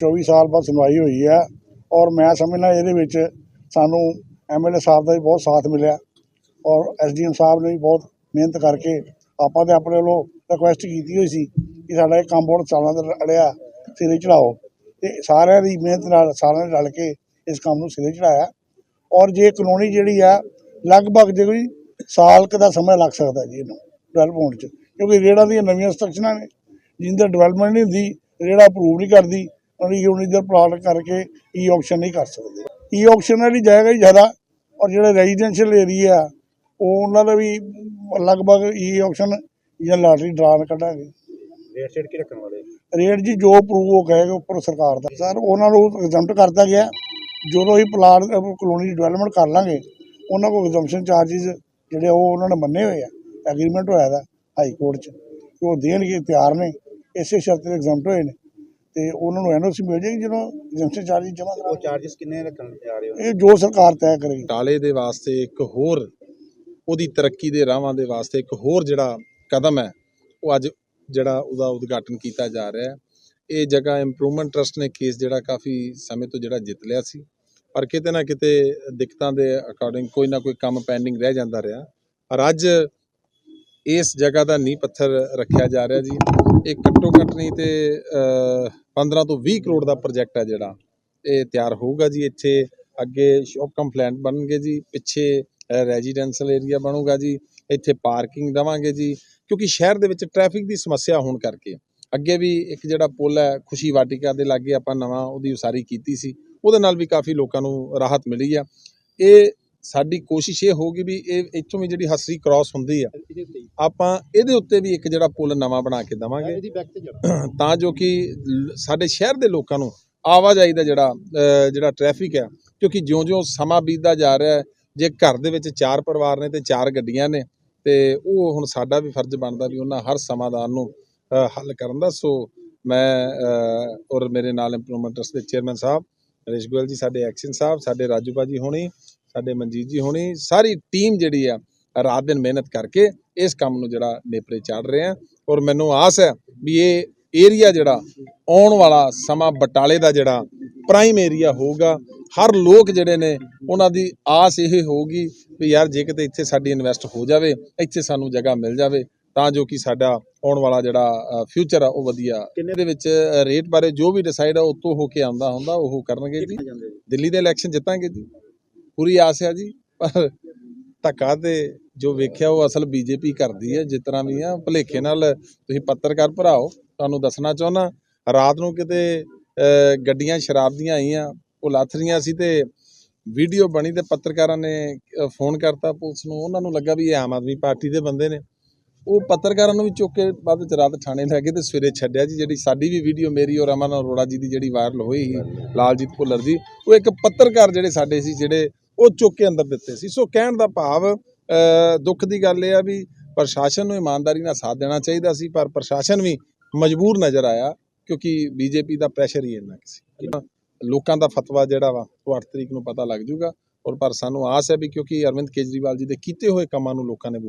24 ਸਾਲ ਬਾਅਦ ਸੁਣਵਾਈ ਹੋਈ ਹੈ ਔਰ ਮੈਂ ਸਮਝਣਾ ਇਹਦੇ ਵਿੱਚ ਸਾਨੂੰ ਐਮਐਲਏ ਸਾਹਿਬ ਦਾ ਵੀ ਬਹੁਤ ਸਾਥ ਮਿਲਿਆ ਔਰ ਐਸਡੀਐਮ ਸਾਹਿਬ ਨੇ ਵੀ ਬਹੁਤ ਮਿਹਨਤ ਕਰਕੇ ਆਪਾਂ ਤੇ ਆਪਣੇ ਵੱਲੋਂ ਰਿਕੁਐਸਟ ਕੀਤੀ ਹੋਈ ਸੀ ਕਿ ਸਾਡਾ ਇਹ ਕੰਮ ਬਹੁਤ ਸਾਲਾਂ ਦਾ ਅੜਿਆ ਸਿਰੇ ਚੜਾਓ। ਤੇ ਸਾਰਿਆਂ ਦੀ ਮਿਹਨਤ ਨਾਲ ਸਾਰਿਆਂ ਨੇ ਰਲ ਕੇ ਇਸ ਕੰਮ ਨੂੰ ਸਿਰੇ ਚੜਾਇਆ। ਔਰ ਜੇ ਕਲੋਨੀ ਜਿਹੜੀ ਆ, ਲਗਭਗ ਜੇ ਕੋਈ ਸਾਲ ਕੁ ਦਾ ਸਮਾਂ ਲੱਗ ਸਕਦਾ ਜੀ ਇਹਨੂੰ ਡਿਵੈਲਪ ਹੋਣ 'ਚ, ਕਿਉਂਕਿ ਰੇੜਾਂ ਦੀਆਂ ਨਵੀਆਂ ਸਟਰਕਚਰਾਂ ਨੇ ਜਿੰਦਾ ਡਿਵੈਲਪਮੈਂਟ ਨਹੀਂ ਹੁੰਦੀ, ਰੇੜਾ ਅਪਰੂਵ ਨਹੀਂ ਕਰਦੀ ਦਾ ਪਲਾਟ ਕਰਕੇ ਈ ਆਕਸ਼ਨ ਨਹੀਂ ਕਰ ਸਕਦੇ। ਈ ਆਕਸ਼ਨ ਵਾਲੀ ਜਾਏਗਾ ਹੀ ਜ਼ਿਆਦਾ ਔਰ ਜਿਹੜੇ ਰੈਜ਼ੀਡੈਂਸ਼ੀਅਲ ਏਰੀਆ ਉਹ ਉਹਨਾਂ ਦਾ ਵੀ ਲਗਭਗ ਈ ਆਕਸ਼ਨ ਜਾਂ ਲਾਟਰੀ ਡਰਾਨ ਕੱਢਾਂਗੇ। ਰੇਟ ਸ਼ੇਡ ਕੀ ਰੱਖਣ ਵਾਲੇ? ਰੇਟ ਜੀ ਜੋ ਅਪਰੂਵ ਹੋ ਕਹੇਗਾ ਉੱਪਰ ਸਰਕਾਰ ਦਾ। ਸਰ ਉਹਨਾਂ ਨੂੰ ਐਗਜ਼ੈਂਪਟ ਕਰਤਾ ਗਿਆ। ਜਦੋਂ ਹੀ ਪਲਾਟ ਕਲੋਨੀ ਡਿਵੈਲਪਮੈਂਟ ਕਰ ਲਾਂਗੇ ਉਹਨਾਂ ਕੋਲ ਐਗਜ਼ੈਂਪਸ਼ਨ ਚਾਰजेस ਜਿਹੜੇ ਉਹ ਉਹਨਾਂ ਨੇ ਮੰਨੇ ਹੋਏ ਆ। ਐਗਰੀਮੈਂਟ ਹੋਇਆ ਦਾ ਹਾਈ ਕੋਰਟ 'ਚ। ਕਿ ਉਹ ਦੇਣਗੇ ਤਿਆਰ ਨੇ। ਇਸੇ ਸ਼ਰਤ ਤੇ ਐਗਜ਼ੈਂਪਟ ਹੋਏ ਨੇ। ਤੇ ਉਹਨਾਂ ਨੂੰ ਐਨਓਸੀ ਮਿਲ ਜਾਏਗੀ ਜਦੋਂ ਏਜੰਸੀ ਚਾਰਜ ਜਮ੍ਹਾਂ ਕਰਾ ਉਹ ਚਾਰजेस ਕਿੰਨੇ ਰੱਖਣ ਜਾ ਰਹੇ ਹੋ? ਇਹ ਜੋ ਸਰਕਾਰ ਤੈਅ ਕਰੇਗੀ ਟਾਲੇ ਦੇ ਵਾਸਤੇ ਇੱਕ ਹੋਰ ਉਹਦੀ ਤਰੱਕੀ ਦੇ ਰਾਹਾਂ ਦੇ ਵਾਸਤੇ ਇੱਕ ਹੋਰ ਜਿਹੜਾ ਕਦਮ ਹੈ ਉਹ ਅੱਜ ਜਿਹੜਾ ਉਹਦਾ ਉਦਘਾਟਨ ਕੀਤਾ ਜਾ ਰਿਹਾ ਹੈ। ਇਹ ਜਗ੍ਹਾ ਇੰਪਰੂਵਮੈਂਟ ਟਰਸਟ ਨੇ ਕੇਸ ਜਿਹੜਾ ਕਾਫੀ ਸਮੇਂ ਤੋਂ ਜਿਹੜਾ ਜਿੱਤ ਲਿਆ ਸੀ। ਪਰ ਕਿਤੇ ਨਾ ਕਿਤੇ ਦਿੱਕਤਾਂ ਦੇ ਅਕੋਰਡਿੰਗ ਕੋਈ ਨਾ ਕੋਈ ਕੰਮ ਪੈਂਡਿੰਗ ਰਹਿ ਜਾਂਦਾ ਰਿਹਾ। ਪਰ ਅੱਜ ਇਸ ਜਗ੍ਹਾ ਦਾ ਨੀਂਹ ਪੱਥਰ ਰੱਖਿਆ ਜਾ ਰਿਹਾ ਜੀ। ਇਹ ਘੱਟੋ ਘੱਟ ਨਹੀਂ ਤੇ ਅ, 15 ਤੋਂ 20 ਕਰੋੜ ਦਾ ਪ੍ਰੋਜੈਕਟ ਹੈ ਜਿਹੜਾ। ਇਹ ਤਿਆਰ ਹੋਊਗਾ ਜੀ ਇੱਥੇ। ਅੱਗੇ ਸ਼ੌਪ ਕੰਪਲੈਂਟ ਬਣਨਗੇ ਜੀ। ਪਿੱਛੇ ਰੈਜ਼ੀਡੈਂਸ਼ੀਅਲ ਏਰੀਆ ਬਣੂਗਾ ਜੀ। ਇੱਥੇ ਪਾਰਕਿੰਗ ਦੇਵਾਂਗੇ ਜੀ। ਕਿਉਂਕਿ ਸ਼ਹਿਰ ਦੇ ਵਿੱਚ ਟ੍ਰੈਫਿਕ ਦੀ ਸਮੱਸਿਆ ਹੋਣ ਕਰਕੇ। ਅੱਗੇ ਵੀ ਇੱਕ ਜਿਹੜਾ ਪੁਲ ਹੈ ਖੁਸ਼ੀ ਵਾਟਿਕਾ ਦੇ ਲਾਗੇ ਆਪਾਂ ਨਵਾਂ ਉਹਦੀ ਉਸਾਰੀ ਕੀਤੀ ਸੀ। ਉਹਦੇ ਨਾਲ ਵੀ ਕਾਫੀ ਲੋਕਾਂ ਨੂੰ ਰਾਹਤ ਮਿਲੀ ਆ। ਇਹ ਸਾਡੀ ਕੋਸ਼ਿਸ਼ ਇਹ ਹੋਊਗੀ ਵੀ ਇਹ ਇੱਥੋਂ ਵੀ ਜਿਹੜੀ ਹਸਰੀ ਕ੍ਰਾਸ ਹੁੰਦੀ ਆ ਆਪਾਂ ਇਹਦੇ ਉੱਤੇ ਵੀ ਇੱਕ ਜਿਹੜਾ ਪੁਲ ਨਵਾਂ ਬਣਾ ਕੇ ਦੇਵਾਂਗੇ। ਤੇ ਜੋ ਕਿ ਸਾਡੇ ਸ਼ਹਿਰ ਦੇ ਲੋਕਾਂ ਨੂੰ ਆਵਾਜਾਈ ਦਾ ਜਿਹੜਾ ਜਿਹੜਾ ਟ੍ਰੈਫਿਕ ਹੈ ਕਿਉਂਕਿ ਜਿਉਂ-ਜਿਉਂ ਸਮਾਂ ਬੀਤਦਾ ਜਾ ਰਿਹਾ ਹੈ ਜੇ ਘਰ ਦੇ ਵਿੱਚ ਚਾਰ ਪਰਿਵਾਰ ਨੇ ਤੇ ਚਾਰ ਗੱਡੀਆਂ ਨੇ ਤੇ ਉਹ ਹੁਣ ਸਾਡਾ ਵੀ ਫਰਜ਼ ਬਣਦਾ ਵੀ ਉਹਨਾਂ ਹਰ ਸਮਾਧਾਨ ਨੂੰ ਹੱਲ ਕਰਨ ਦਾ। ਸੋ ਮੈਂ ਔਰ ਮੇਰੇ ਨਾਲ ਇੰਪਰੂਵਮੈਂਟ ਟਰਸਟ ਦੇ ਚੇਅਰਮੈਨ ਸਾਹਿਬ ਨਰੇਸ਼ ਗੋਇਲ ਜੀ ਸਾਡੇ ਐਕਸ਼ਨ ਸਾਹਿਬ ਸਾਡੇ ਰਾਜੂ ਭਾਜੀ ਹੋਣੀ ਸਾਡੇ ਮਨਜੀਤ ਜੀ ਹੋਣੀ ਸਾਰੀ ਟੀਮ ਜਿਹੜੀ ਆ ਰਾਤ ਦਿਨ ਮਿਹਨਤ ਕਰਕੇ ਇਸ ਕੰਮ ਨੂੰ ਜਿਹੜਾ ਨੇਪਰੇ ਚਾੜ ਰਹੇ ਆ। ਔਰ ਮੈਨੂੰ ਆਸ ਹੈ ਵੀ ਇਹ ਏਰੀਆ ਜਿਹੜਾ ਆਉਣ ਵਾਲਾ ਸਮਾਂ ਬਟਾਲੇ ਦਾ ਜਿਹੜਾ ਪ੍ਰਾਈਮ ਏਰੀਆ ਹੋਊਗਾ ਹਰ ਲੋਕ ਜਿਹੜੇ ਨੇ ਉਹਨਾਂ ਦੀ ਆਸ ਇਹ ਹੋਊਗੀ ਵੀ ਯਾਰ ਜੇ ਕਿਤੇ ਇੱਥੇ ਸਾਡੀ ਇਨਵੈਸਟ ਹੋ ਜਾਵੇ ਇੱਥੇ ਸਾਨੂੰ ਜਗ੍ਹਾ ਮਿਲ ਜਾਵੇ ਤਾਂ ਜੋ ਕਿ ਸਾਡਾ ਆਉਣ ਵਾਲਾ ਜਿਹੜਾ ਫਿਊਚਰ ਆ ਉਹ ਵਧੀਆ ਕਿੰਨੇ ਦੇ ਵਿੱਚ ਰੇਟ ਬਾਰੇ ਜੋ ਵੀ ਡਿਸਾਈਡ ਆ ਉਤੋਂ ਹੋ ਕੇ ਆਉਂਦਾ ਹੁੰਦਾ ਉਹ ਕਰਨਗੇ ਜੀ। ਦਿੱਲੀ ਦੇ ਇਲੈਕਸ਼ਨ ਜਿੱਤਾਂਗੇ ਜੀ। ਪੂਰੀ ਆਸ ਹੈ ਜੀ, ਪਰ ਧੱਕਾ ਤੇ ਜੋ ਵੇਖਿਆ ਉਹ ਅਸਲ ਬੀਜੇਪੀ ਕਰਦੀ ਹੈ, ਜਿਸ ਤਰ੍ਹਾਂ ਵੀ ਆ ਭਲੇਖੇ ਨਾਲ ਤੁਸੀਂ ਪੱਤਰਕਾਰ ਭਰਾਓ, ਤੁਹਾਨੂੰ ਦੱਸਣਾ ਚਾਹੁੰਦਾ, ਰਾਤ ਨੂੰ ਕਿਤੇ ਗੱਡੀਆਂ ਸ਼ਰਾਬ ਦੀਆਂ ਆਈਆਂ, ਉਹ ਲੱਥ ਰਹੀਆਂ ਸੀ ਤੇ ਵੀਡੀਓ ਬਣੀ ਤੇ ਪੱਤਰਕਾਰਾਂ ਨੇ ਫੋਨ ਕਰਤਾ ਪੁਲਿਸ ਨੂੰ, ਉਹਨਾਂ ਨੂੰ ਲੱਗਾ ਵੀ ਇਹ ਆਮ ਆਦਮੀ ਪਾਰਟੀ ਦੇ ਬੰਦੇ ਨੇ। ਉਹ ਪੱਤਰਕਾਰਾਂ ਨੂੰ ਵੀ ਚੁੱਕ ਕੇ ਬਾਅਦ ਵਿੱਚ ਰਾਤ ਥਾਣੇ ਲੈ ਗਏ ਤੇ ਸਵੇਰੇ ਛੱਡਿਆ ਜੀ, ਜਿਹੜੀ ਸਾਡੀ ਵੀ ਵੀਡੀਓ ਮੇਰੀ ਔਰ ਅਮਨ ਅਰੋੜਾ ਜੀ ਦੀ ਜਿਹੜੀ ਵਾਇਰਲ ਹੋਈ ਸੀ, ਲਾਲਜੀਤ ਭੁੱਲਰ ਦੀ ਉਹ ਇੱਕ ਪੱਤਰਕਾਰ ਜਿਹੜੇ ਸਾਡੇ ਸੀ, ਜਿਹੜੇ ਉਹ ਚੁੱਕ ਕੇ ਅੰਦਰ ਦਿੱਤੇ ਸੀ। ਸੋ ਕਹਿਣ ਦਾ ਭਾਵ ਦੁੱਖ ਦੀ ਗੱਲ ਇਹ ਆ ਵੀ ਪ੍ਰਸ਼ਾਸਨ ਨੂੰ ਇਮਾਨਦਾਰੀ ਨਾਲ ਸਾਥ ਦੇਣਾ ਚਾਹੀਦਾ ਸੀ, ਪਰ ਪ੍ਰਸ਼ਾਸਨ ਵੀ ਮਜਬੂਰ ਨਜ਼ਰ ਆਇਆ, ਕਿਉਂਕਿ ਬੀਜੇਪੀ ਦਾ ਪ੍ਰੈਸ਼ਰ ਹੀ ਇੰਨਾ ਕੁ ਸੀ। ਲੋਕਾਂ ਦਾ ਫਤਵਾ ਜਿਹੜਾ ਵਾ, ਉਹ 8 ਤਰੀਕ ਨੂੰ ਪਤਾ ਲੱਗ ਜਾਊਗਾ। ਔਰ ਪਰ ਸਾਨੂੰ ਆਸ ਹੈ ਵੀ ਕਿਉਂਕਿ ਅਰਵਿੰਦ ਕੇਜਰੀਵਾਲ ਜੀ ਦੇ ਕੀਤੇ ਹੋਏ ਕੰਮਾਂ ਨੂੰ ਲੋਕਾਂ ਨੇ ਵੋਟ